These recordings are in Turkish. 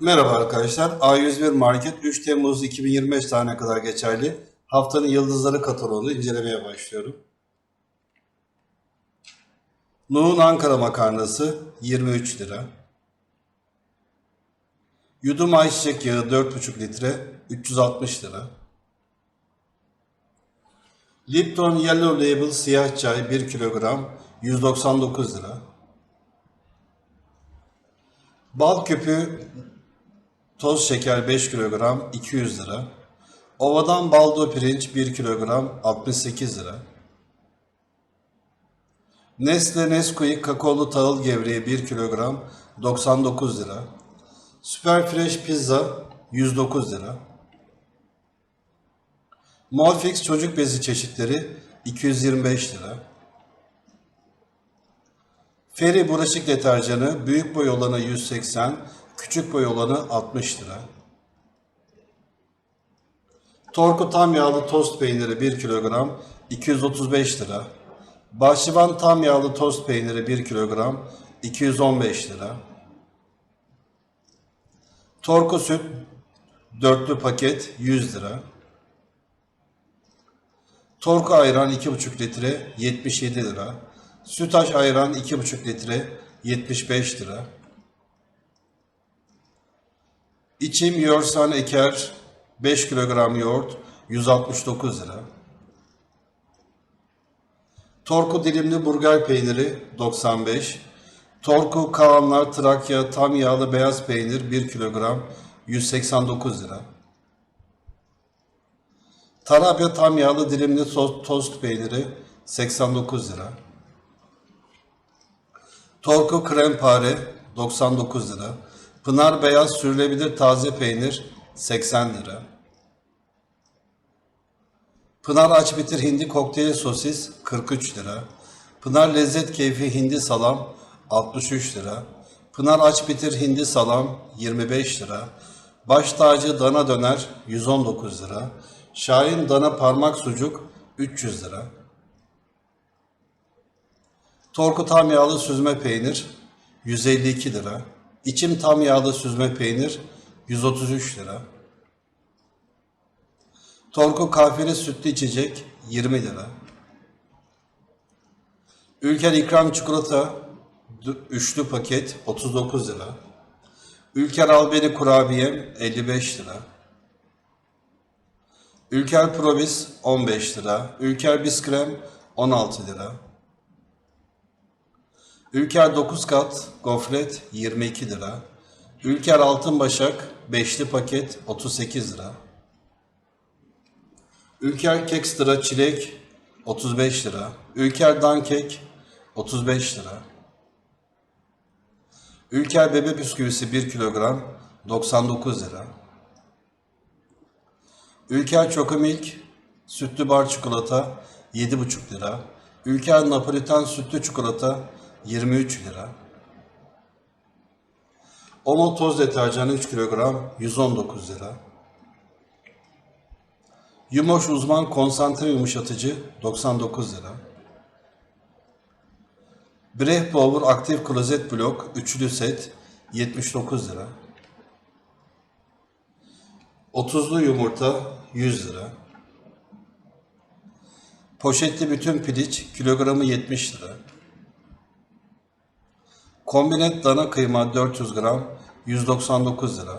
Merhaba arkadaşlar. A101 Market 3 Temmuz 2025 tarihine kadar geçerli haftanın yıldızları kataloğunu incelemeye başlıyorum. Nuh'un Ankara makarnası 23 lira. Yudum ayçiçek yağı 4,5 litre 360 lira. Lipton Yellow Label siyah çay 1 kilogram 199 lira. Bal küpü Toz şeker 5 kilogram 200 lira. Ovadan baldo pirinç 1 kilogram 68 lira. Nestle Nesquik kakaolu tahıl gevreği 1 kilogram 99 lira. Super Fresh pizza 109 lira. Molfix çocuk bezi çeşitleri 225 lira. Feri bulaşık deterjanı büyük boy olanı 180, küçük boy olanı 60 lira. Torku tam yağlı tost peyniri 1 kilogram 235 lira. Bahçıvan tam yağlı tost peyniri 1 kilogram 215 lira. Torku süt dörtlü paket 100 lira. Torku ayran 2,5 litre 77 lira. Sütaş ayran 2,5 litre 75 lira. İçim Yorsan Eker 5 kilogram yoğurt 169 lira. Torku dilimli burger peyniri 95. Torku Kaanlar Trakya tam yağlı beyaz peynir 1 kilogram 189 lira. Tarabya tam yağlı dilimli tost peyniri 89 lira. Torku krempare 99 lira. Pınar beyaz sürülebilir taze peynir 80 lira. Pınar aç bitir hindi kokteyl sosis 43 lira. Pınar lezzet keyfi hindi salam 63 lira. Pınar aç bitir hindi salam 25 lira. Baş tacı dana döner 119 lira. Şahin dana parmak sucuk 300 lira. Torku tam yağlı süzme peynir 152 lira. İçim tam yağlı süzme peynir 133 lira. Torku kahveli sütlü içecek 20 lira. Ülker ikram çikolata üçlü paket 39 lira. Ülker albeni kurabiyem 55 lira. Ülker probis 15 lira. Ülker biskrem 16 lira. Ülker 9 kat gofret 22 lira. Ülker altın başak 5'li paket 38 lira. Ülker Kekstra çilek 35 lira. Ülker Dankek 35 lira. Ülker bebe bisküvisi 1 kilogram 99 lira. Ülker Çokomilk sütlü bar çikolata 7,5 lira. Ülker Napolitan sütlü çikolata 23 lira. Omo toz deterjanı 3 kilogram 119 lira. Yumoş uzman konsantre yumuşatıcı 99 lira. Breh Power aktif klozet blok üçlü set 79 lira. 30'lu yumurta 100 lira. Poşetli bütün piliç kilogramı 70 lira. Kombinet dana kıyma 400 gram 199 lira.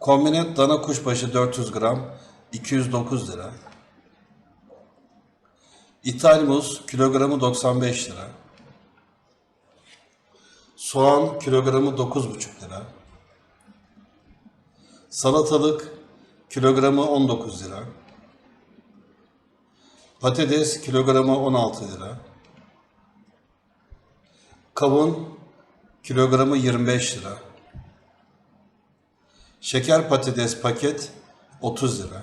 Kombinet dana kuşbaşı 400 gram 209 lira. İthal muz kilogramı 95 lira. Soğan kilogramı 9,5 lira. Salatalık kilogramı 19 lira. Patates kilogramı 16 lira. Kavun kilogramı 25 lira. Şeker patates paket 30 lira.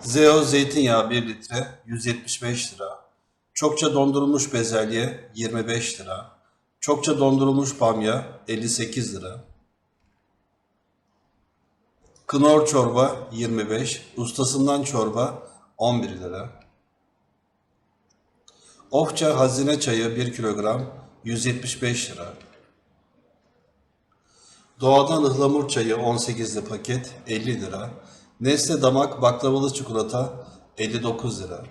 Zeo zeytinyağı 1 litre 175 lira. Çokça dondurulmuş bezelye 25 lira. Çokça dondurulmuş bamya 58 lira. Knorr çorba 25, ustasından çorba 11 lira. Ofça hazine çayı 1 kilogram 175 lira. Doğadan ıhlamur çayı 18'li paket 50 lira. Nesle damak baklavalı çikolata 59 lira.